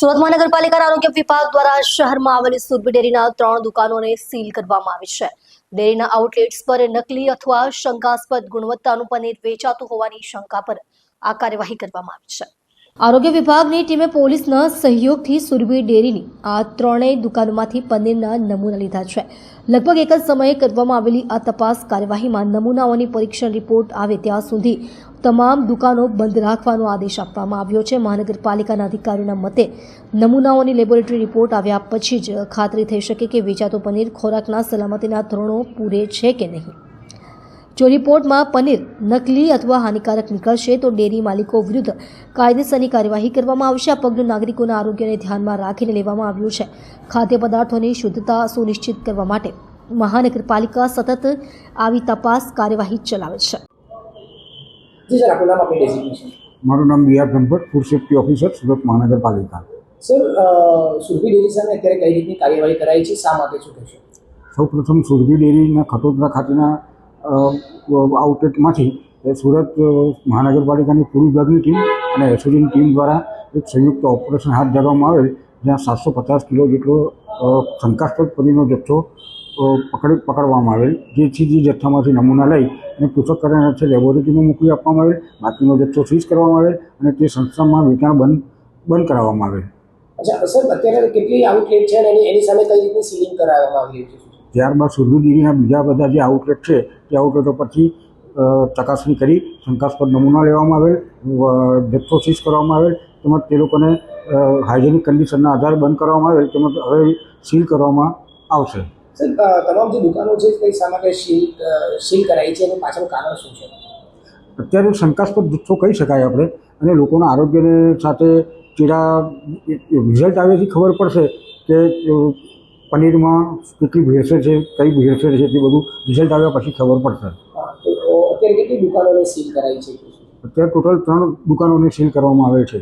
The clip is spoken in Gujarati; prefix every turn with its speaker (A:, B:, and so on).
A: સુરત મહાનગરપાલિકાના આરોગ્ય વિભાગ દ્વારા શહેરમાં આવેલી સુરભી ડેરીના ત્રણ દુકાનોને સીલ કરવામાં આવી છે. ડેરીના આઉટલેટ્સ પર નકલી અથવા શંકાસ્પદ ગુણવત્તાનું પનીર વેચાતું હોવાની શંકા પર આ કાર્યવાહી કરવામાં આવી છે. આરોગ્ય વિભાગની ટીમે પોલીસના સહયોગથી સુરભી ડેરીની આ ત્રણેય દુકાનોમાંથી પનીરના નમૂના લીધા છે. લગભગ એક જ સમયે કરવામાં આવેલી આ તપાસ કાર્યવાહીમાં નમૂનાઓની પરીક્ષણ રિપોર્ટ આવે ત્યાં સુધી તમામ દુકાનો બંધ રાખવાનો આદેશ આપવામાં આવ્યો છે. મહાનગરપાલિકાના અધિકારીઓના મતે નમૂનાઓની લેબોરેટરી રિપોર્ટ આવ્યા પછી જ ખાતરી થઈ શકે કે વેચાતો પનીર ખોરાકના સલામતીના ધોરણો પૂરે છે કે નહીં. જો રિપોર્ટમાં પનીર નકલી અથવા હાનિકારક નીકળશે તો ડેરી માલિકો વિરુદ્ધ કાયદેસરની કાર્યવાહી કરવામાં આવશે. આ પગલું નાગરિકોના આરોગ્યને ધ્યાનમાં રાખીને લેવામાં આવ્યું છે. ખાદ્ય પદાર્થોની શુદ્ધતા સુનિશ્ચિત કરવા માટે મહાનગરપાલિકા સતત આવી તપાસ કાર્યવાહી ચલાવે છે.
B: જી સર આપનું નામ આપી ડેઝિગ્નેશન
C: મારું નામ R Brahmbhatt food safety officer Surat મહાનગરપાલિકા.
B: સર સુરભી ડેરી સામે અત્યારે કઈ રીતની કાર્યવાહી કરાઈ છે? શા માટે શું કહેશો
C: સૌપ્રથમ સુરભી ડેરીના ખટોદરા ખાતેના આઉટલેટમાંથી સુરત મહાનગરપાલિકાની પૂર્વ વિભાગની ટીમ અને એસઓજીની ટીમ દ્વારા એક સંયુક્ત ઓપરેશન હાથ ધરવામાં આવેલ જ્યાં સાતસો પચાસ કિલો જેટલો શંકાસ્પદ પનીરનો જથ્થો પકડી પકડવામાં આવેલ. જેથી જે જથ્થામાંથી નમૂના લઈ અને પૃથ્થકરણ અર્થે લેબોરેટરીમાં મોકલી આપવામાં આવેલ બાકીનો જથ્થો સીઝ કરવામાં આવેલ અને તે સંસ્થામાં વેચાણ બંધ બંધ કરાવવામાં આવેલ.
B: અચ્છા સર અત્યારે કેટલી આઉટલેટ છે અને એની સામે કઈ રીતની સીલિંગ કરાવવામાં આવી છે?
C: ત્યારબાદ સુરભી ડેરીના બીજા બધા જે આઉટલેટ છે તે આઉટલેટો પરથી ચકાસણી કરી શંકાસ્પદ નમૂના લેવામાં આવેલ જથ્થો સીઝ કરવામાં આવેલ તેમજ તે લોકોને હાઇજેનિક કન્ડિશનના આધારે બંધ કરવામાં આવેલ તેમજ હવે સીલ કરવામાં આવશે.
B: સર તમામ જે દુકાનો છે તે શા માટે સીલ સીલ કરાઈ છે એનું પાછળનું કારણ શું છે?
C: અત્યારે શંકાસ્પદ જથ્થો કહી શકાય આપણે અને લોકોના આરોગ્યને સાથે ચેડા રિઝલ્ટ આવ્યાથી ખબર પડશે કે પનીરમાં કેટલી ભેળસેળ છે કઈ ભેળસેળ છે તે બધું રિઝલ્ટ આવ્યા પછી ખબર પડશે.
B: અત્યારે કેટલી દુકાનોને સીલ કરાઈ છે?
C: અત્યારે ટોટલ ત્રણ દુકાનોને સીલ કરવામાં આવે છે.